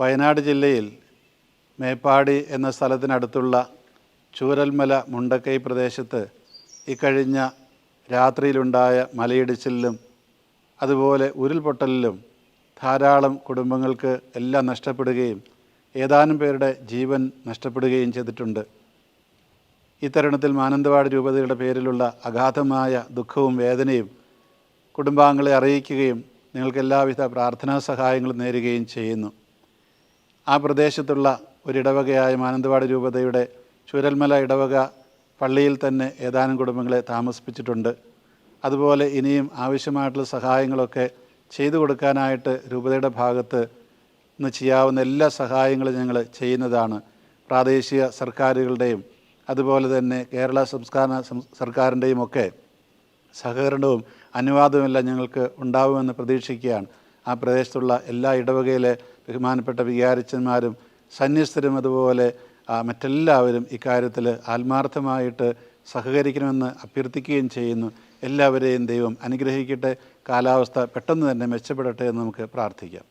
വയനാട് ജില്ലയിൽ മേപ്പാടി എന്ന സ്ഥലത്തിനടുത്തുള്ള ചൂരൽമല മുണ്ടക്കൈ പ്രദേശത്ത് ഇക്കഴിഞ്ഞ രാത്രിയിലുണ്ടായ മലയിടിച്ചിലും അതുപോലെ ഉരുൾപൊട്ടലിലും ധാരാളം കുടുംബങ്ങൾക്ക് എല്ലാം നഷ്ടപ്പെടുകയും ഏതാനും പേരുടെ ജീവൻ നഷ്ടപ്പെടുകയും ചെയ്തിട്ടുണ്ട്. ഇത്തരുണത്തിൽ മാനന്തവാട് രൂപതയുടെ പേരിലുള്ള അഗാധമായ ദുഃഖവും വേദനയും കുടുംബാംഗങ്ങളെ അറിയിക്കുകയും നിങ്ങൾക്ക് എല്ലാവിധ പ്രാർത്ഥനാ സഹായങ്ങളും നേരുകയും ചെയ്യുന്നു. ആ പ്രദേശത്തുള്ള ഒരിടവകയായ മാനന്തവാടി രൂപതയുടെ ചുരൽമല ഇടവക പള്ളിയിൽ തന്നെ ഏതാനും കുടുംബങ്ങളെ താമസിപ്പിച്ചിട്ടുണ്ട്. അതുപോലെ ഇനിയും ആവശ്യമായിട്ടുള്ള സഹായങ്ങളൊക്കെ ചെയ്തു കൊടുക്കാനായിട്ട് രൂപതയുടെ ഭാഗത്ത് നിന്ന് ചെയ്യാവുന്ന എല്ലാ സഹായങ്ങളും ഞങ്ങൾ ചെയ്യുന്നതാണ്. പ്രാദേശിക സർക്കാരുകളുടെയും അതുപോലെ തന്നെ കേരള സംസ്ഥാന സർക്കാരിന്റെയും ഒക്കെ സഹകരണവും അനുവാദവുമെല്ലാം ഞങ്ങൾക്ക് ഉണ്ടാവുമെന്ന് പ്രതീക്ഷിക്കുകയാണ്. ആ പ്രദേശത്തുള്ള എല്ലാ ഇടവകയിലെ ബഹുമാനപ്പെട്ട വികാരിച്ചന്മാരും സന്യസ്തരും അതുപോലെ മറ്റെല്ലാവരും ഇക്കാര്യത്തിൽ ആത്മാർത്ഥമായിട്ട് സഹകരിക്കണമെന്ന് അഭ്യർത്ഥിക്കുകയും ചെയ്യുന്നു. എല്ലാവരെയും ദൈവം അനുഗ്രഹിക്കട്ടെ. കാലാവസ്ഥ പെട്ടെന്ന് തന്നെ മെച്ചപ്പെടട്ടെ എന്ന് നമുക്ക് പ്രാർത്ഥിക്കാം.